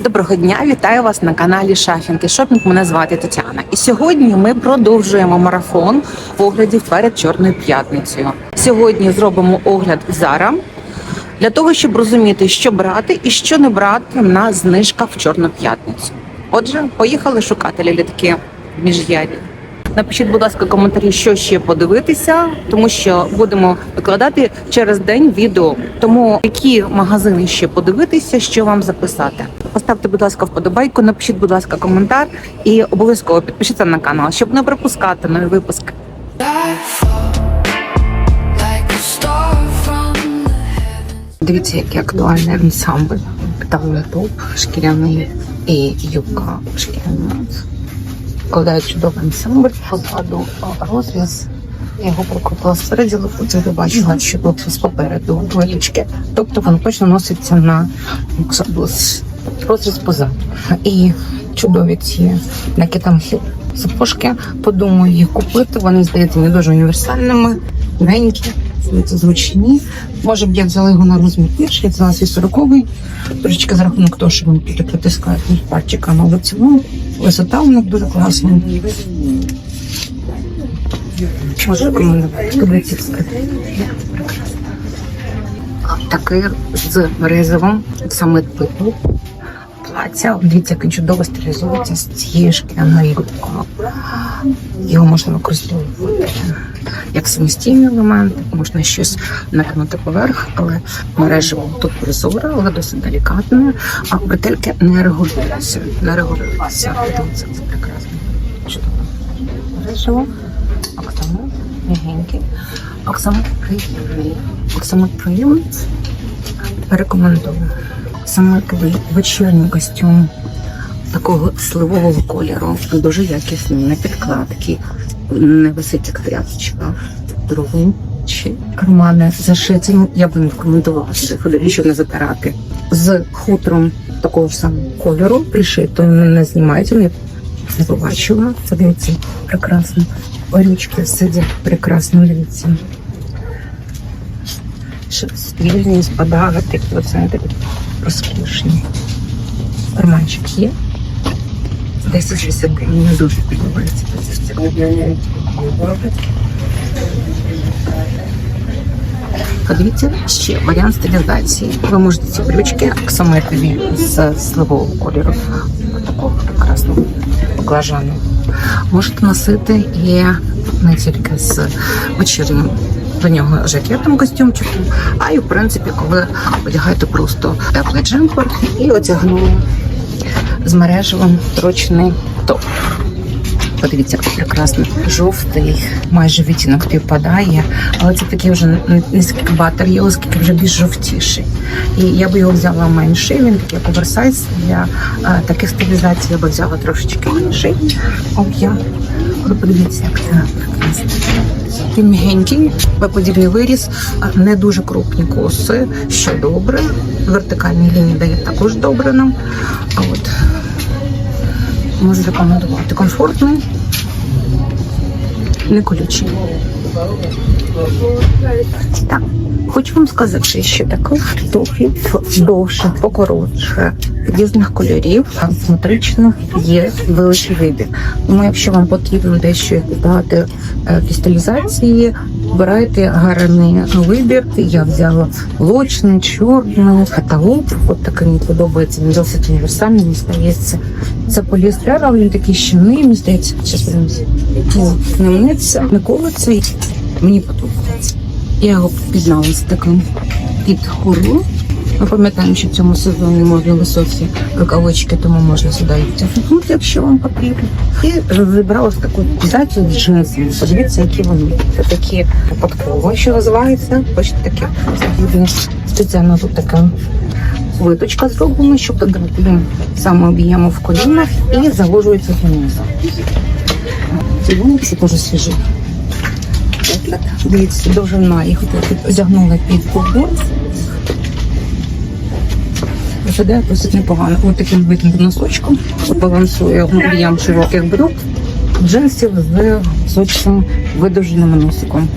Доброго дня, вітаю вас на каналі Шафінг і Шопінг. Мене звати Тетяна. І сьогодні ми продовжуємо марафон оглядів перед Чорною п'ятницею. Сьогодні зробимо огляд Зара для того, щоб розуміти, що брати і що не брати на знижках в Чорну п'ятницю. Отже, поїхали шукати лілітки в між'ярі. Напишіть, будь ласка, коментарі, що ще подивитися, тому що будемо викладати через день відео. Тому які магазини ще подивитися, що вам записати. Поставте, будь ласка, вподобайку, напишіть, будь ласка, коментар і обов'язково підпишіться на канал, щоб не пропускати нові випуски. Дивіться, який актуальний ансамбль. Питали топ шкіряний і юбка шкіряна. Складають чудовий ансамбль. Позаду а, розріз. Я його прикрутила спереді, але потім бачила, що тут попереду двоєчки. Тобто він точно носиться на розріз позаду. І чудові ці накітанхи сапожки. Подумаю їх купити. Вони здається не дуже універсальними, маленькі, зручні. Може б я взяла його на розмір більше, я взяла свій 40-й. Трошечки за рахунок того, що він притискати між пальчиками, але в висота у них дуже класна. Подивіться. Такий з березовим, саме типу плаття. Дивіться, як чудово стилізується з цією шкіряною юбкою. Його можна використовувати як самостійний елемент, можна щось накинути поверх, але мережево тут прозоре, але досить делікатне, а бретельки не регулюються. Не регулюються. Це прекрасно. Чудово. Мережево, оксамит, м'ягенький, оксамит приємний. Оксамит приємний. Рекомендую. Саме такий вечірній костюм такого сливового кольору, дуже якісний, на підкладки, не висить як тряпочка. Другий чи кармани зашиті. Я б не рекомендувала сюди, щоб не затирати. З хутром такого ж самого кольору пришито, не знімається, не, не побачила. Це дивіться, прекрасно. Орючки сидять прекрасно, дивіться. Вільні спадали, такі оце такі розкішні. Карманчик є. 10 мені дуже подобається. Подивіться ще варіант стилізації. Ви можете ці брючки аксамитові з сливового кольору. Такого прекрасного поглажаного. Можете носити і не тільки з вечірнім до нього жакетом костюмчиком, а й в принципі, коли одягаєте просто теплий джемпер і одягнули з мережевим трочний топ. Подивіться, як прекрасно. Жовтий, майже відтінок співпадає, але це такий вже не скільки батер є, оскільки вже більш жовтіший. І я би його взяла менший, він такий як оверсайз. Для а, таких стилізацій я би взяла трошечки менший. Об'єм. Ви подивіться, як це прекрасно. Він м'ягенький, подібний виріс, не дуже крупні коси, що добре. Вертикальні лінії дає також добре нам. А от можу рекомендувати. Комфортний, не колючий. Так, хочу вам сказати, що таких топів довше, покоротше, різних кольорів, асиметричних є великий вибір. Тому, якщо вам потрібно дещо додати е, в обирайте гарний вибір. Я взяла лочний, чорний, каталог. От такий мені подобається. Він досить універсальний, мені здається. Це поліестер, він такий щільний, мені здається, зараз Не мнеться, не колиться. Мені подобається. Я його пізнала з таким під хору. Ми пам'ятаємо, що в цьому сезоні можна високі рукавички, тому можна сюди їх якщо вам потрібно. І вибрала таку пізацію з джинсами. Подивіться, які вони. Це такі випадково, що називається. Бачите, Він спеціально тут така виточка зроблена, щоб додати саме об'єму в колінах і заложується донизу. Ці вулиці теж свіжі. Дивіться, довжина їх одягнула під кубу. Виглядає досить непогано. Ось таким видним носочком балансує об'єм широких брюк, джинсів з зовсім видовженим носиком.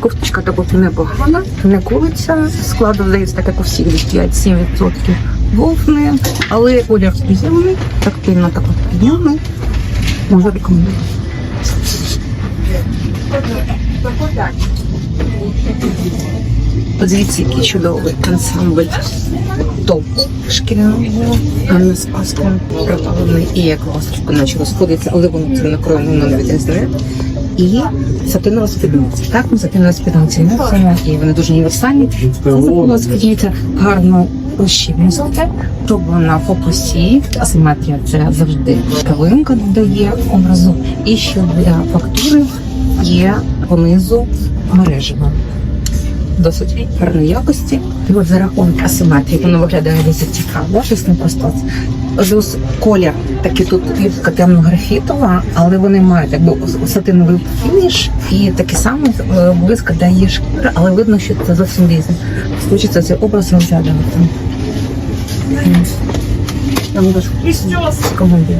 Кофточка також непогана, не колиться. Складу здається, так як у всіх 5-7% вовни, але колір приємний, тактильно також приємний. Можу рекомендувати. Подивіться, який чудовий ансамбль топ шкіряного, а не з паском припалений і як ласточку наче розходиться, але воно це накроєно воно не відрізне. І сатинова спідниця. Так, ну, сатинова спідниця м'ясо, і вони дуже універсальні. Це сатинова спідниця гарно розщільнити, щоб вона по посі, асиметрія це завжди кавинка додає образу. І що для фактури є понизу мережево досить гарної якості. І от за рахунок асиметрії воно виглядає досить цікаво, щось не просто. Плюс колір такий тут плівка темно-графітова, але вони мають якби сатиновий фініш і такий самий е, близько дає шкіра, але видно, що це зовсім різне. Хочеться цей образ розглядати. Там дуже командир.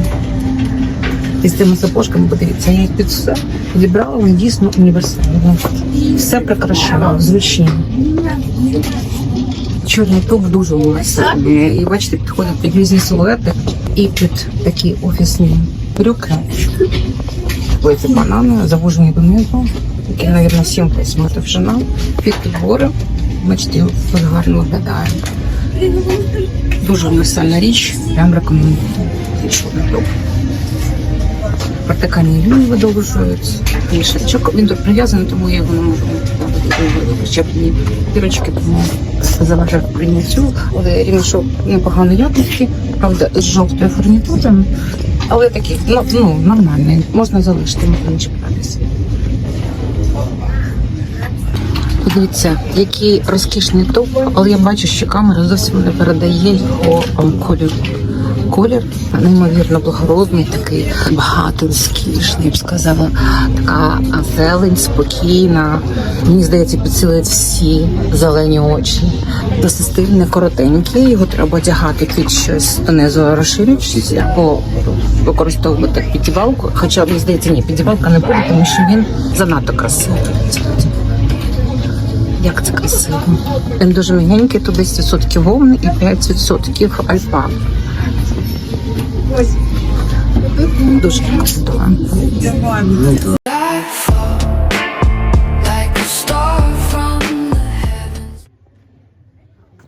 І з цими сапожками, подивіться, я їх під все підібрала, дійсно універсальні. Все прикрашено, зручні. Чорний топ дуже універсальний. І бачите, підходить під різні силуети і під такі офісні брюки. Ось ці банани, завужені донизу, такі, мабуть, 7 метрів шина, під підбори. Бачите, гарно виглядає. Дуже універсальна річ, прям рекомендую. Чорний топ вертикальні лінії видовжуються. І шарчок він тут прив'язаний, тому я його не можу прищеплені дірочки, тому це заважає прийняттю. Але рівнішок непоганої якості, правда, з жовтою фурнітурою. Але такий, ну, ну нормальний, можна залишити, можна не чіплятися. Подивіться, який розкішний топ, але я бачу, що камера зовсім не передає його ем, кольору. Колір неймовірно благородний, такий багато розкішний, я б сказала, така зелень, спокійна. Мені здається, підсилить всі зелені очі. Досить стильний, коротенький, його треба одягати під щось донизу розширюючись, або використовувати підівалку. Хоча мені здається, ні, підівалка не буде, тому що він занадто красивий. Як це красиво. Він дуже м'ягенький, тут 10% вовни і 5% альпа. The heavens.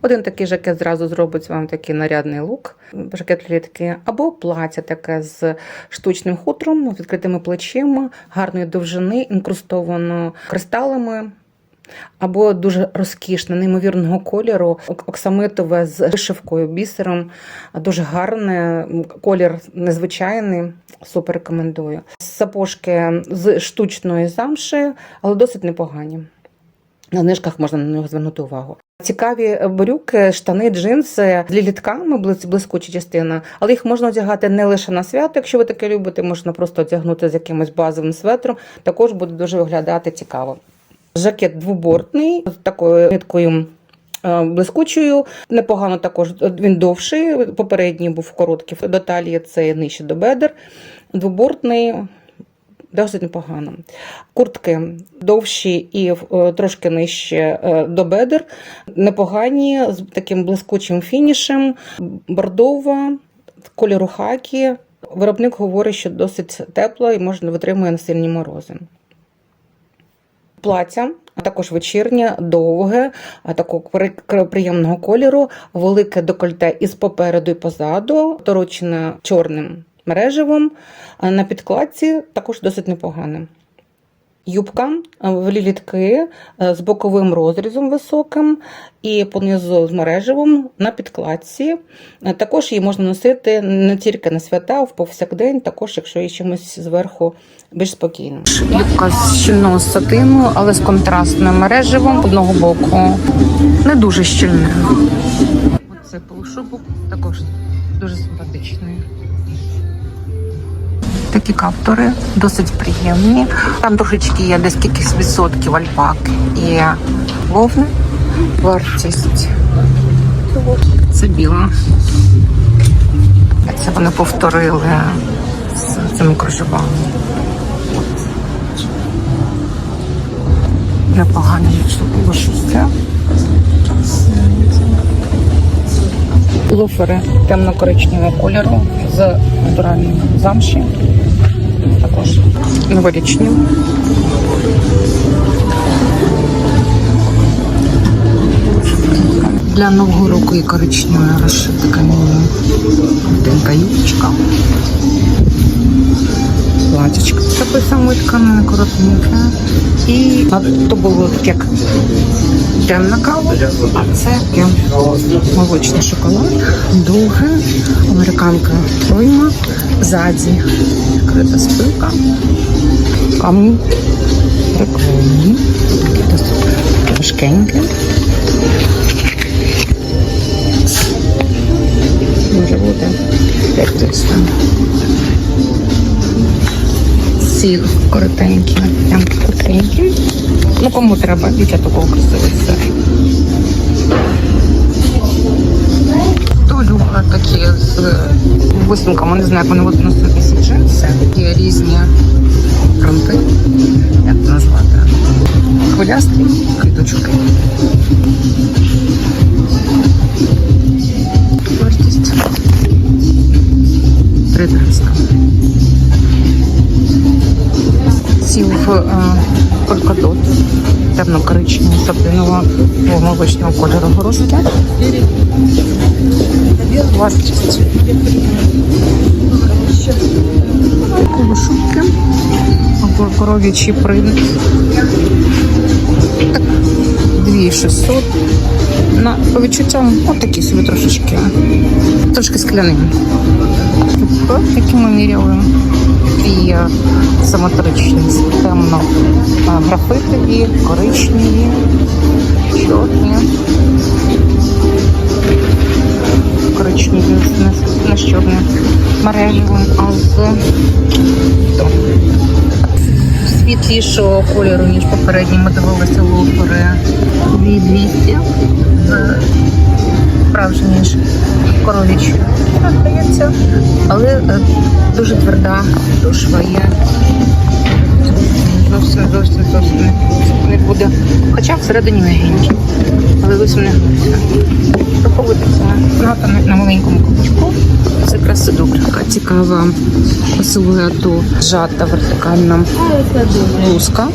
Один такий жакет зразу зробить вам такий нарядний лук. Жакет літки, або плаття таке з штучним хутром, відкритими плечима, гарної довжини, інкрустовано кристалами. Або дуже розкішне, неймовірного кольору, оксамитове з вишивкою, бісером. Дуже гарне, колір незвичайний, супер рекомендую. Сапожки з штучної замші, але досить непогані. На знижках можна на нього звернути увагу. Цікаві брюки, штани, джинси з лілітками, блискуча частина, але їх можна одягати не лише на свято, якщо ви таке любите, можна просто одягнути з якимось базовим светром. Також буде дуже виглядати цікаво. Жакет двобортний з такою ниткою. е, Блискучою, непогано також він довший. Попередній був короткий до талії, це нижче до бедер. Двобортний, досить непогано. Куртки довші і е, трошки нижче е, до бедер, непогані, з таким блискучим фінішем, бордова, кольору хакі. Виробник говорить, що досить тепло і можна витримує на сильні морози. Плаття, а також вечірнє, довге, а такого приємного кольору, велике декольте із попереду і позаду, торочене чорним мереживом. На підкладці також досить непогане. Юбка е, в лілітки е, з боковим розрізом високим і понизу з мереживом на підкладці. Е, Також її можна носити не тільки на свята, а в повсякдень, також якщо є чимось зверху більш спокійно. Юбка з щільного сатину, але з контрастним мереживом одного боку. Не дуже щільне. Оце полушубок також дуже симпатичний. Такі каптори досить приємні. Там трошечки є десь кількись відсотків альпаки і вовни. Вартість. Це біла. Це вони повторили з цими кружевами. непогані лошуся. Луфери темно-коричневого кольору з натуральної замші. Також новорічні. Для нового року і коричневої розшита каміння. Тонка юбочка. Платічка. Такої самої тканини коротеньке. І то було як темна кава, а це таке молочний шоколад. Довге, американка пройма, ззаді відкрита спинка. Камні прикольні. Такі досить важкенькі. Може бути як. Ці коротенькі, прям коротенькі. Ну кому треба, дівчата такого красивий сир. То люха такі з висунками, не знаю, як вони будуть носити джинси. Є різні фронти, як це назвати. Хвилясті квіточки. Вартість 300. Сів в полькадот темно-коричневого сапинового молочного кольору горошки. Вартість. Шубки. Коров'ячий принт. Так, 2600. На, по відчуттям отакі собі трошечки. Трошки скляні. Тобто, які ми міряли. І самоторичні, темно графитові, коричневі, чорні. Коричневі не з чорним а з світлішого кольору, ніж попередні. Ми дивилися лофери 2200 з справжні ніж коровіч. Здається, але е, дуже тверда душва є. Зовсім, зовсім, зовсім не- буде. Хоча всередині м'ягенькі, але не гнуться. Проходиться на, маленькому кабачку. Це красидок, така цікава силуету зжата вертикальна блузка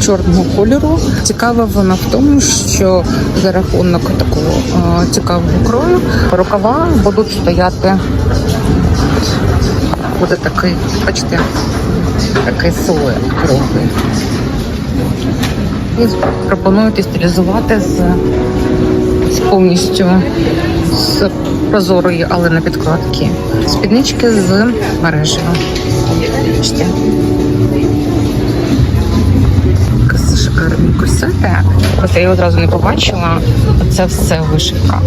чорного кольору. Цікава вона в тому, що за рахунок такого цікавого крою рукава будуть стояти. Буде такий, бачите, такий силует круглий. І пропонуєте стилізувати з, з повністю з прозорої, але на підкладки. Спіднички з мережею. Бачите? Шикарні корсети. Просто я одразу не побачила. Це все вишивка.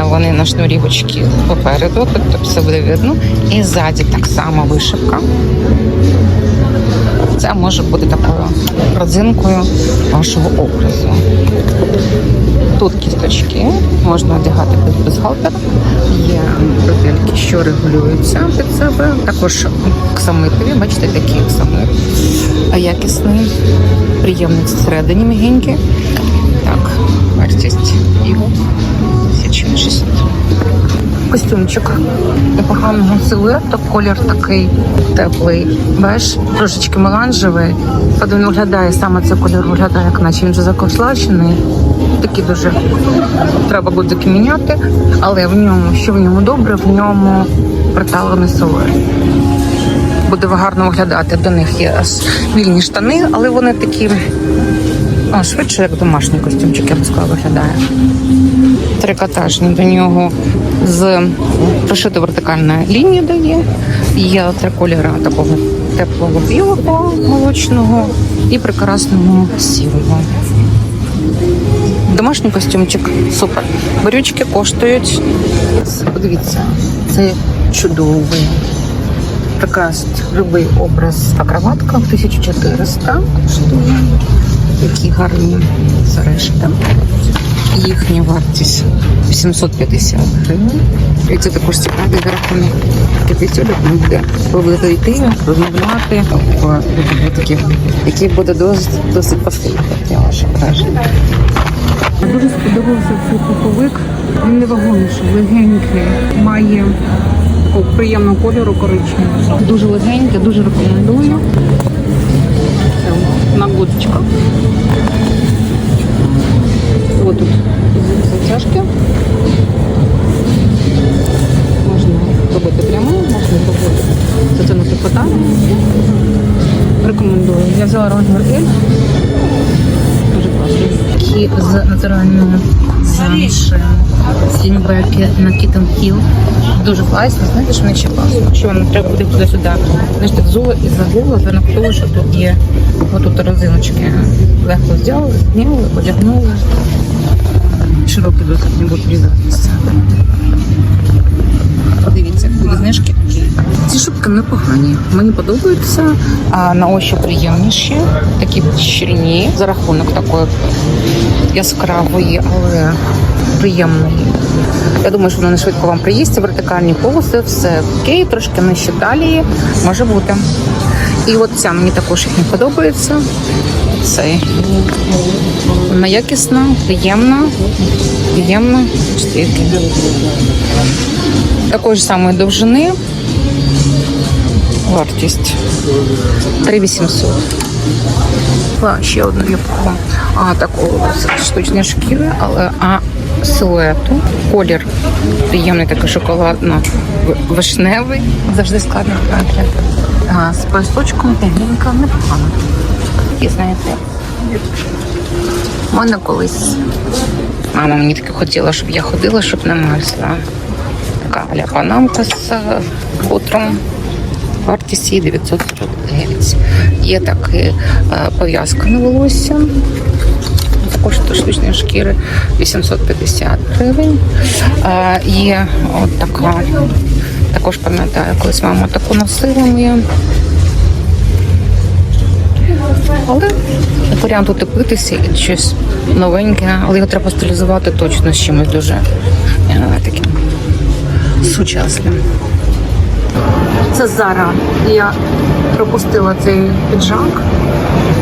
Е, Вони на шнурівочки попереду, тобто все буде видно. І ззаді так само вишивка. Це може бути такою родзинкою вашого образу. Тут кісточки, можна одягати без бюстгальтера. Є бретельки, що регулюються під себе. Також оксамитові, бачите, такий оксамит якісний, приємний всередині мігенький. Так, вартість його 1060. Костюмчик непоганого силуету, колір такий теплий, беж, трошечки меланжевий. Він виглядає, саме цей колір виглядає, як наче він вже закошлачений. Такий дуже треба гудзики міняти, але в ньому, що в ньому добре, в ньому приталений силует. Буде гарно виглядати. До них є аж вільні штани, але вони такі а, швидше, як домашній костюмчик, я би сказала, виглядає трикотажні до нього з прошито вертикальна лінія дає. Є три кольори такого теплого білого, молочного і прекрасного сірого. Домашній костюмчик супер. Брючки коштують. Подивіться, це чудовий. Прекрасний любий образ акробатка 1400 коштує. Які гарні сережки. Їхня вартість 850 гривень. І це також цікавий рахунок. Ми буде ви йти, розмовляти, який буде досить, досить я пасивний. покажу. Дуже сподобався цей пуховик. Він не вагоніший, легенький, має такого приємного кольору коричневого. Дуже легенький, дуже рекомендую. Це нагодочка. Ось тут затяжки. Можна робити прямо, можна робити затягнути фотами. Рекомендую. Я взяла розмір L. Дуже класний. Такі з натуральними замшем. Стінбеки на Kitten Hill. Дуже класно. Знаєте, що мені ще класно? Якщо вам треба буде туди-сюди. Знаєте, взула і забула за рахунок того, що тут є отут резиночки. Легко взяли, зняли, одягнули. Широкі досить не будуть різатися. Дивіться, будуть знижки. Ці шубки непогані. Мені подобаються. А на ощупь приємніші, такі щільні за рахунок такої яскравої, але приємної. Я думаю, що воно не швидко вам приїсться. Вертикальні полоси, все окей, трошки нижче талії може бути. І от ця мені також їх не подобається. Цей. Вона якісна, приємна, приємна. Штірки. Такої ж самої довжини. Вартість 3800. А, ще одну юбку. А такого штучної шкіри, але а силуету. Колір приємний такий шоколадно-вишневий. Завжди складно. А, з поясочком тягненька непогано. І знаєте, в мене колись мама мені таки хотіла, щоб я ходила, щоб не мерзла. Така аля панамка з е, хутром. Вартість її 949. Є так е, пов'язка на волосся. Також штучної шкіри 850 гривень. Е, Є от така, також пам'ятаю, колись мама таку носила моя. Але варіант утеплитися і щось новеньке, але його треба стилізувати точно з чимось дуже е, таким сучасним. Це Зара. Я пропустила цей піджак.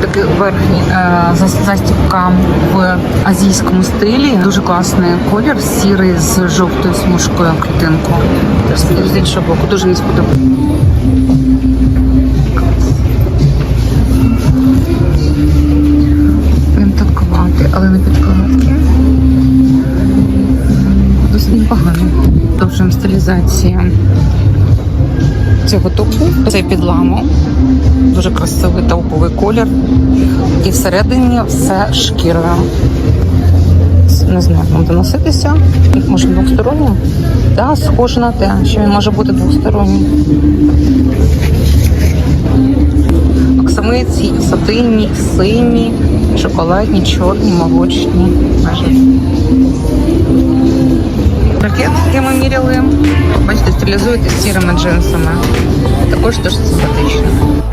Такий верхній е, зас- застібка в азійському стилі. Дуже класний колір, сірий з жовтою смужкою клітинку. З іншого боку, дуже мені сподобається. Довжим цього топу. Цей підламу. Дуже красивий тауповий колір. І всередині все шкіра. Не знаю, як вам доноситися. Може двосторонній? Так, да, схоже на те, що він може бути двосторонній. Оксамиці, сатинні, сині, шоколадні, чорні, молочні. Майже. який ми міряли, бачите, стилізуєте з сірими джинсами. Також дуже симпатично.